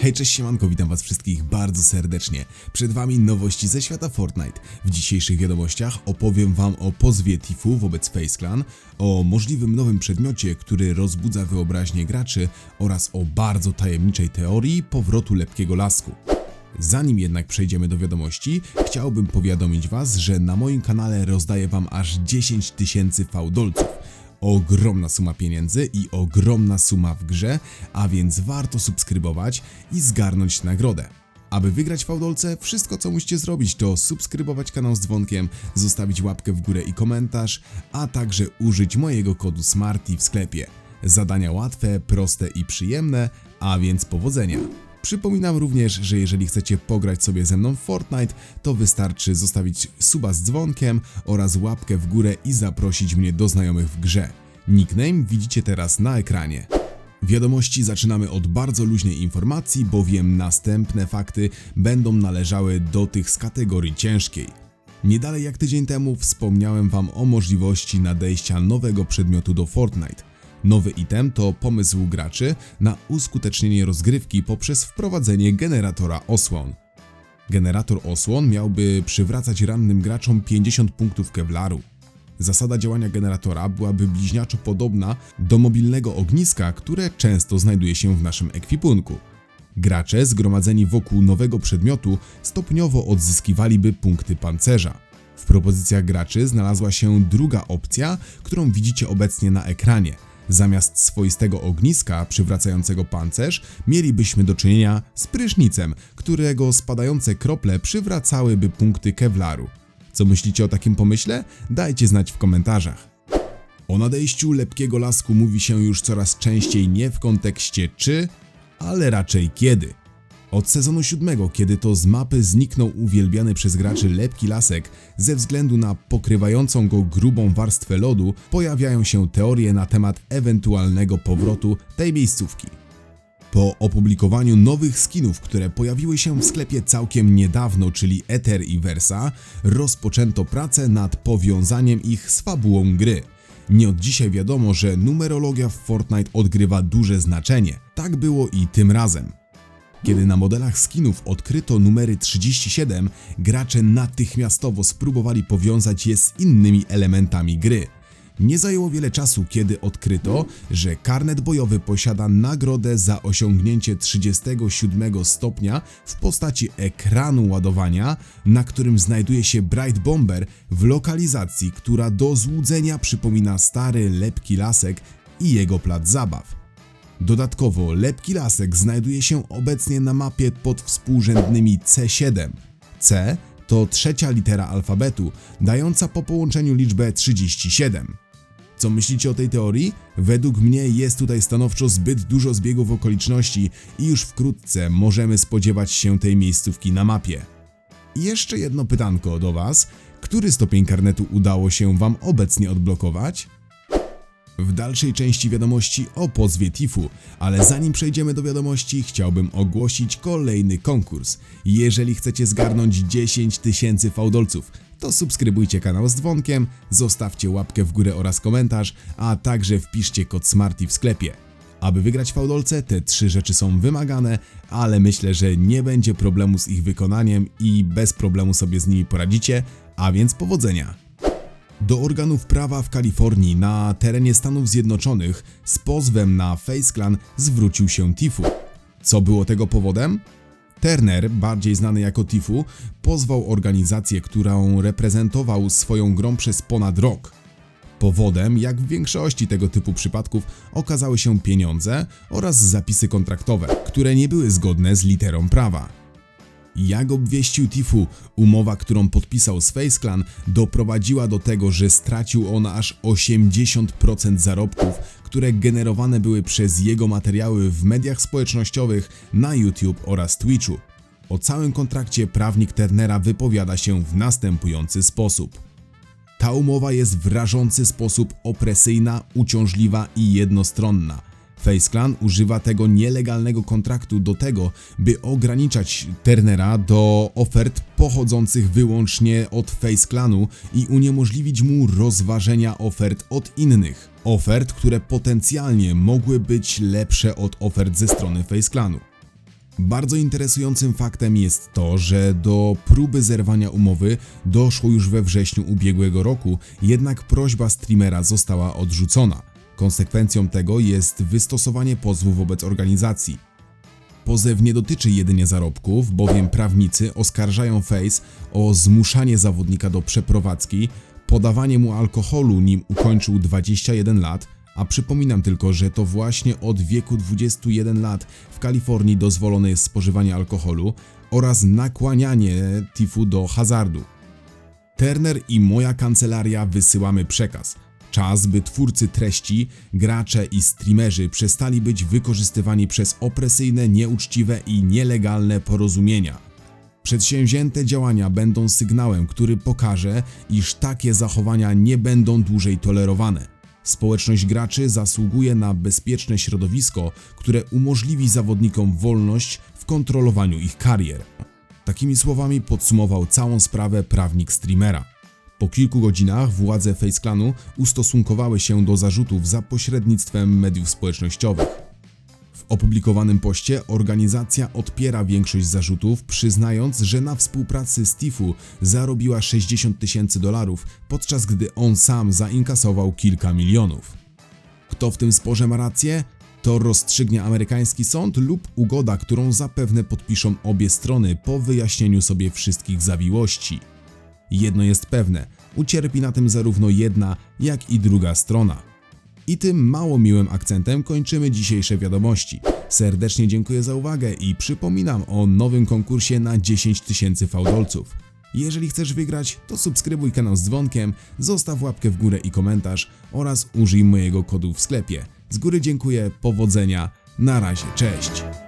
Hej, cześć siemanko, witam was wszystkich bardzo serdecznie. Przed wami nowości ze świata Fortnite. W dzisiejszych wiadomościach opowiem wam o pozwie Tifu wobec Face Clan, o możliwym nowym przedmiocie, który rozbudza wyobraźnię graczy oraz o bardzo tajemniczej teorii powrotu lepkiego lasku. Zanim jednak przejdziemy do wiadomości, chciałbym powiadomić was, że na moim kanale rozdaję wam aż 10 tysięcy fałdolców. Ogromna suma pieniędzy i ogromna suma w grze, a więc warto subskrybować i zgarnąć nagrodę. Aby wygrać fałdolce, wszystko co musicie zrobić to subskrybować kanał z dzwonkiem, zostawić łapkę w górę i komentarz, a także użyć mojego kodu SMARTY w sklepie. Zadania łatwe, proste i przyjemne, a więc powodzenia. Przypominam również, że jeżeli chcecie pograć sobie ze mną Fortnite, to wystarczy zostawić suba z dzwonkiem oraz łapkę w górę i zaprosić mnie do znajomych w grze. Nickname widzicie teraz na ekranie. Wiadomości zaczynamy od bardzo luźnej informacji, bowiem następne fakty będą należały do tych z kategorii ciężkiej. Nie dalej jak tydzień temu wspomniałem Wam o możliwości nadejścia nowego przedmiotu do Fortnite. Nowy item to pomysł graczy na uskutecznienie rozgrywki poprzez wprowadzenie generatora osłon. Generator osłon miałby przywracać rannym graczom 50 punktów kevlaru. Zasada działania generatora byłaby bliźniaczo podobna do mobilnego ogniska, które często znajduje się w naszym ekwipunku. Gracze zgromadzeni wokół nowego przedmiotu stopniowo odzyskiwaliby punkty pancerza. W propozycjach graczy znalazła się druga opcja, którą widzicie obecnie na ekranie. Zamiast swoistego ogniska przywracającego pancerz, mielibyśmy do czynienia z prysznicem, którego spadające krople przywracałyby punkty kevlaru. Co myślicie o takim pomyśle? Dajcie znać w komentarzach. O nadejściu lepkiego lasku mówi się już coraz częściej nie w kontekście czy, ale raczej kiedy. Od sezonu siódmego, kiedy to z mapy zniknął uwielbiany przez graczy lepki lasek ze względu na pokrywającą go grubą warstwę lodu, pojawiają się teorie na temat ewentualnego powrotu tej miejscówki. Po opublikowaniu nowych skinów, które pojawiły się w sklepie całkiem niedawno, czyli Ether i Versa, rozpoczęto pracę nad powiązaniem ich z fabułą gry. Nie od dzisiaj wiadomo, że numerologia w Fortnite odgrywa duże znaczenie. Tak było i tym razem. Kiedy na modelach skinów odkryto numery 37, gracze natychmiastowo spróbowali powiązać je z innymi elementami gry. Nie zajęło wiele czasu, kiedy odkryto, że karnet bojowy posiada nagrodę za osiągnięcie 37 stopnia w postaci ekranu ładowania, na którym znajduje się Bright Bomber w lokalizacji, która do złudzenia przypomina stary lepki lasek i jego plac zabaw. Dodatkowo lepki lasek znajduje się obecnie na mapie pod współrzędnymi C7. C to trzecia litera alfabetu, dająca po połączeniu liczbę 37. Co myślicie o tej teorii? Według mnie jest tutaj stanowczo zbyt dużo zbiegów okoliczności i już wkrótce możemy spodziewać się tej miejscówki na mapie. I jeszcze jedno pytanko do Was. Który stopień karnetu udało się Wam obecnie odblokować? W dalszej części wiadomości o pozwie Tifu, ale zanim przejdziemy do wiadomości, chciałbym ogłosić kolejny konkurs. Jeżeli chcecie zgarnąć 10 tysięcy fałdolców, to subskrybujcie kanał z dzwonkiem, zostawcie łapkę w górę oraz komentarz, a także wpiszcie kod SMARTY w sklepie. Aby wygrać fałdolce, te trzy rzeczy są wymagane, ale myślę, że nie będzie problemu z ich wykonaniem i bez problemu sobie z nimi poradzicie, a więc powodzenia! Do organów prawa w Kalifornii na terenie Stanów Zjednoczonych z pozwem na Face Clan zwrócił się Tifu. Co było tego powodem? Turner, bardziej znany jako Tifu, pozwał organizację, którą reprezentował swoją grą przez ponad rok. Powodem, jak w większości tego typu przypadków, okazały się pieniądze oraz zapisy kontraktowe, które nie były zgodne z literą prawa. Jak obwieścił Tifu, umowa, którą podpisał z Face Clan, doprowadziła do tego, że stracił on aż 80% zarobków, które generowane były przez jego materiały w mediach społecznościowych, na YouTube oraz Twitchu. O całym kontrakcie prawnik Turnera wypowiada się w następujący sposób. Ta umowa jest w rażący sposób opresyjna, uciążliwa i jednostronna – Face Clan używa tego nielegalnego kontraktu do tego, by ograniczać Turnera do ofert pochodzących wyłącznie od Face Clanu i uniemożliwić mu rozważenia ofert od innych. Ofert, które potencjalnie mogły być lepsze od ofert ze strony Face Clanu. Bardzo interesującym faktem jest to, że do próby zerwania umowy doszło już we wrześniu ubiegłego roku, jednak prośba streamera została odrzucona. Konsekwencją tego jest wystosowanie pozwu wobec organizacji. Pozew nie dotyczy jedynie zarobków, bowiem prawnicy oskarżają Face o zmuszanie zawodnika do przeprowadzki, podawanie mu alkoholu nim ukończył 21 lat, a przypominam tylko, że to właśnie od wieku 21 lat w Kalifornii dozwolone jest spożywanie alkoholu oraz nakłanianie Tifu do hazardu. Turner i moja kancelaria wysyłamy przekaz. Czas, by twórcy treści, gracze i streamerzy przestali być wykorzystywani przez opresyjne, nieuczciwe i nielegalne porozumienia. Przedsięwzięte działania będą sygnałem, który pokaże, iż takie zachowania nie będą dłużej tolerowane. Społeczność graczy zasługuje na bezpieczne środowisko, które umożliwi zawodnikom wolność w kontrolowaniu ich karier. Takimi słowami podsumował całą sprawę prawnik streamera. Po kilku godzinach władze Face Clanu ustosunkowały się do zarzutów za pośrednictwem mediów społecznościowych. W opublikowanym poście organizacja odpiera większość zarzutów, przyznając, że na współpracy z Tifu zarobiła 60 tysięcy dolarów, podczas gdy on sam zainkasował kilka milionów. Kto w tym sporze ma rację? To rozstrzygnie amerykański sąd lub ugoda, którą zapewne podpiszą obie strony po wyjaśnieniu sobie wszystkich zawiłości. Jedno jest pewne, ucierpi na tym zarówno jedna, jak i druga strona. I tym mało miłym akcentem kończymy dzisiejsze wiadomości. Serdecznie dziękuję za uwagę i przypominam o nowym konkursie na 10 tysięcy fałdolców. Jeżeli chcesz wygrać, to subskrybuj kanał z dzwonkiem, zostaw łapkę w górę i komentarz oraz użyj mojego kodu w sklepie. Z góry dziękuję, powodzenia, na razie, cześć!